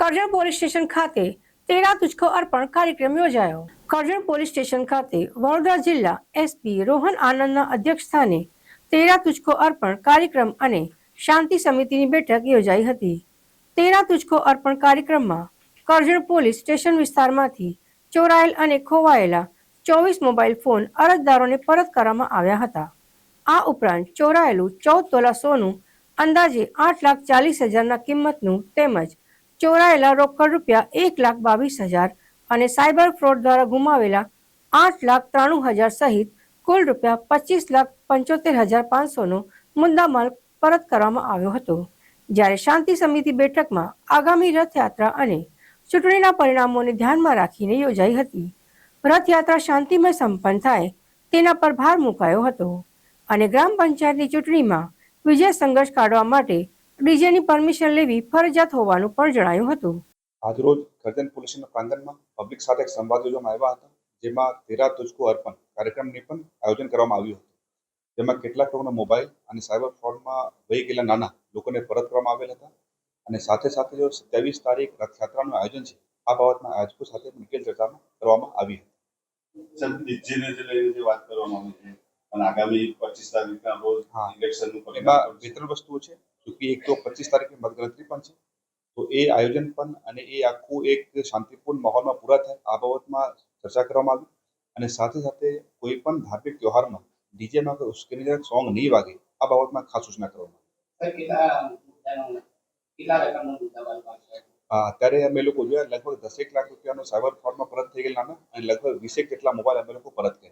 Karjan police station ખાતે તેરા તુચકો અર્પણ કાર્યક્રમ યોજાયો. કરજણ પોલીસ સ્ટેશન ખાતે વડોદરા જિલ્લા એસપી રોહન આનંદના અધ્યક્ષ સ્થાને તેરા તુચકો અર્પણ કાર્યક્રમ અને શાંતિ સમિતિની બેઠક યોજાઈ હતી. તેરા તુચકો અર્પણ કાર્યક્રમમાં કરજણ પોલીસ સ્ટેશન વિસ્તારમાંથી ચોરાયેલ અને ખોવાયેલા ચોવીસ મોબાઈલ ફોન અરજદારોને પરત કરવામાં આવ્યા હતા. આ ઉપરાંત ચોરાયેલું ચૌદ તોલા સોનું અંદાજે આઠ લાખ ચાલીસ હજારના કિંમતનું તેમજ ચોરાયેલા રોકડ રૂપિયા એક લાખ બાવીસ હજાર અને સાયબર ફ્રોડ દ્વારા ગુમાવેલા આઠ લાખ ત્રાણું હજાર સહિત કુલ રૂપિયા પચીસ લાખ પંચોતેર હજાર પાંચસોનો મુદ્દામાલ પરત કરવામાં આવ્યો હતો. જ્યારે શાંતિ સમિતિ બેઠકમાં આગામી રથયાત્રા અને ચૂંટણીના પરિણામોને ધ્યાનમાં રાખીને યોજાઈ હતી. રથયાત્રા શાંતિમય સંપન્ન થાય તેના પર ભાર મુકાયો હતો અને ગ્રામ પંચાયતની ચૂંટણીમાં વિજય સંઘર્ષ કાઢવા માટે ડીજેની પરમિશન લેવી ફરજિયાત હોવાનું પણ જણાયું હતું. આજરોજ કરજણ પોલીસના પ્રાંગણમાં પબ્લિક સાથે એક સંવાદ યોજવામાં આવ્યા હતા જેમાં તેરા તુજકો અર્પણ કાર્યક્રમની પણ આયોજન કરવામાં આવ્યું હતું. જેમાં કેટલાક લોકોના મોબાઈલ અને સાયબર ફ્રોડમાં વહી ગયેલા નાના લોકોને પરત કરવામાં આવેલ હતા અને સાથે સાથે જો ત્રેવીસ તારીખ રથયાત્રાનું આયોજન છે. આ બાબતમાં આજકો સાથે ડિટેલ ચર્ચામાં કરવામાં આવી હતી. સર જે લઈને જે વાત કરવામાં આવી છે અને આગામી પચીસ તારીખના રોજ ઇલેક્શનનું એમાં વિતરણ ત્રણ વસ્તુઓ છે. ચૂંકી એક તો પચીસ તારીખે મતગણતરી પણ છે. તો એ આયોજન પણ અને એ આખું એક શાંતિપૂર્ણ માહોલમાં પૂરા થાય આ બાબતમાં ચર્ચા કરવામાં આવી. અને સાથે સાથે કોઈ પણ ધાર્મિક તહેવારમાં ડીજેમાં કે ઉશ્કેરણીજનક સોંગ નહીં વાગે આ બાબતમાં ખાસ સૂચના કરવામાં આવી. અત્યારે અમે લોકો જોયા લગભગ દસેક લાખ રૂપિયાનો સાયબર ફ્રોડમાં પરત થઈ ગયેલા અને લગભગ વીસેક જેટલા મોબાઈલ અમે લોકો પરત કર્યા.